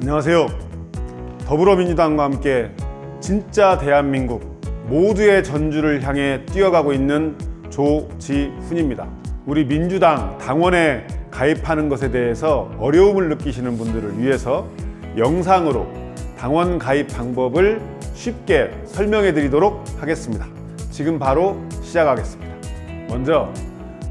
안녕하세요. 더불어민주당과 함께 진짜 대한민국 모두의 전주를 향해 뛰어가고 있는 조지훈입니다. 우리 민주당 당원에 가입하는 것에 대해서 어려움을 느끼시는 분들을 위해서 영상으로 당원 가입 방법을 쉽게 설명해 드리도록 하겠습니다. 지금 바로 시작하겠습니다. 먼저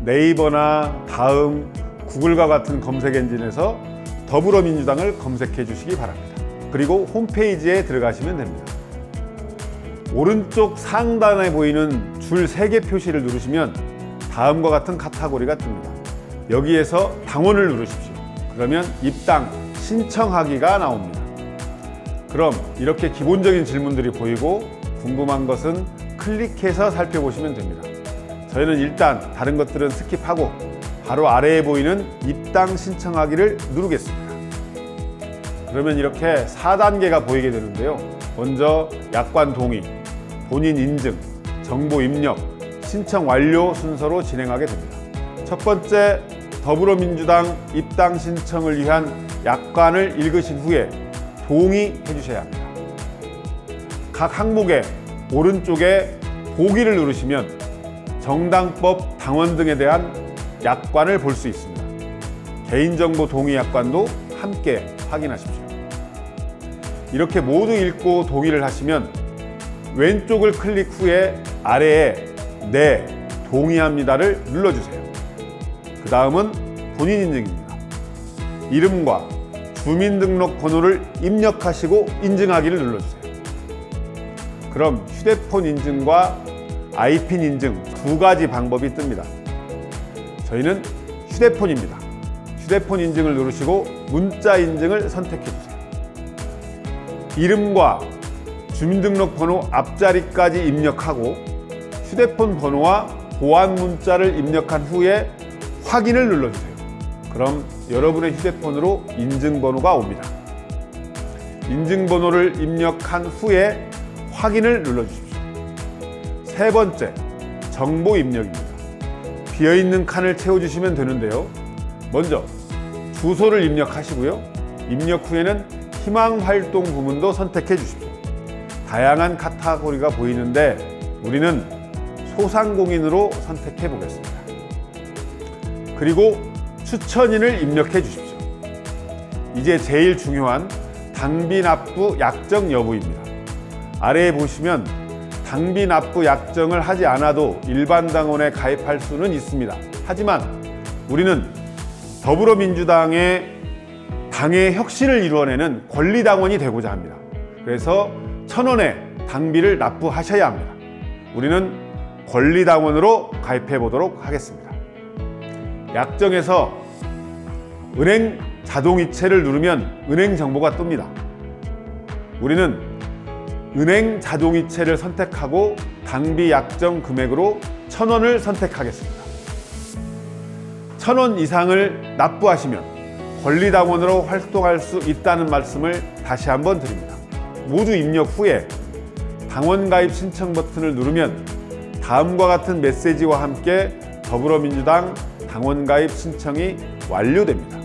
네이버나 다음, 구글과 같은 검색 엔진에서 더불어민주당을 검색해 주시기 바랍니다. 그리고 홈페이지에 들어가시면 됩니다. 오른쪽 상단에 보이는 줄 3개 표시를 누르시면 다음과 같은 카테고리가 뜹니다. 여기에서 당원을 누르십시오. 그러면 입당 신청하기가 나옵니다. 그럼 이렇게 기본적인 질문들이 보이고 궁금한 것은 클릭해서 살펴보시면 됩니다. 저희는 일단 다른 것들은 스킵하고 바로 아래에 보이는 입당 신청하기를 누르겠습니다. 그러면 이렇게 4단계가 보이게 되는데요. 먼저 약관 동의, 본인 인증, 정보 입력, 신청 완료 순서로 진행하게 됩니다. 첫 번째 더불어민주당 입당 신청을 위한 약관을 읽으신 후에 동의해 주셔야 합니다. 각 항목의 오른쪽에 보기를 누르시면 정당법 당원 등에 대한 약관을 볼 수 있습니다. 개인정보 동의 약관도 함께 확인하십시오. 이렇게 모두 읽고 동의를 하시면 왼쪽을 클릭 후에 아래에 네, 동의합니다를 눌러주세요. 그 다음은 본인 인증입니다. 이름과 주민등록번호를 입력하시고 인증하기를 눌러주세요. 그럼 휴대폰 인증과 아이핀 인증 두 가지 방법이 뜹니다. 저희는 휴대폰입니다. 휴대폰 인증을 누르시고 문자 인증을 선택해 주세요. 이름과 주민등록번호 앞자리까지 입력하고 휴대폰 번호와 보안 문자를 입력한 후에 확인을 눌러주세요. 그럼 여러분의 휴대폰으로 인증번호가 옵니다. 인증번호를 입력한 후에 확인을 눌러주십시오. 세 번째, 정보 입력입니다. 비어있는 칸을 채워주시면 되는데요. 먼저 주소를 입력하시고요. 입력 후에는 희망 활동 부문도 선택해 주십시오. 다양한 카테고리가 보이는데 우리는 소상공인으로 선택해 보겠습니다. 그리고 추천인을 입력해 주십시오. 이제 제일 중요한 당비 납부 약정 여부입니다. 아래에 보시면 당비 납부 약정을 하지 않아도 일반 당원에 가입할 수는 있습니다. 하지만 우리는 더불어민주당의 당의 혁신을 이루어내는 권리당원이 되고자 합니다. 그래서 천 원의 당비를 납부하셔야 합니다. 우리는 권리당원으로 가입해 보도록 하겠습니다. 약정에서 은행 자동이체를 누르면 은행 정보가 뜹니다. 우리는 은행 자동이체를 선택하고 당비 약정 금액으로 천 원을 선택하겠습니다. 천 원 이상을 납부하시면 권리당원으로 활동할 수 있다는 말씀을 다시 한번 드립니다. 모두 입력 후에 당원 가입 신청 버튼을 누르면 다음과 같은 메시지와 함께 더불어민주당 당원 가입 신청이 완료됩니다.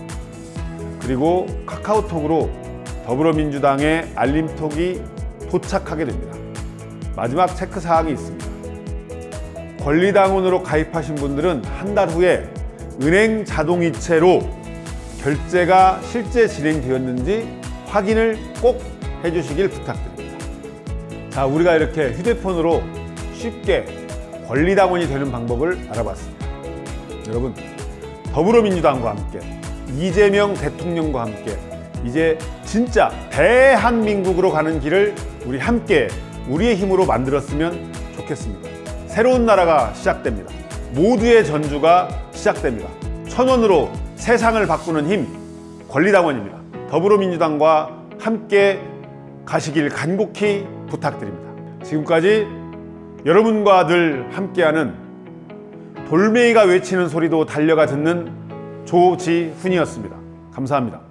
그리고 카카오톡으로 더불어민주당의 알림톡이 도착하게 됩니다. 마지막 체크 사항이 있습니다. 권리당원으로 가입하신 분들은 한 달 후에 은행 자동이체로 결제가 실제 진행되었는지 확인을 꼭 해주시길 부탁드립니다. 자, 우리가 이렇게 휴대폰으로 쉽게 권리당원이 되는 방법을 알아봤습니다. 여러분, 더불어민주당과 함께 이재명 대통령과 함께 이제 진짜 대한민국으로 가는 길을 우리 함께 우리의 힘으로 만들었으면 좋겠습니다. 새로운 나라가 시작됩니다. 모두의 전주가 시작됩니다. 천 원으로 세상을 바꾸는 힘, 권리당원입니다. 더불어민주당과 함께 가시길 간곡히 부탁드립니다. 지금까지 여러분과 늘 함께하는 돌멩이가 외치는 소리도 달려가 듣는 조지훈이었습니다. 감사합니다.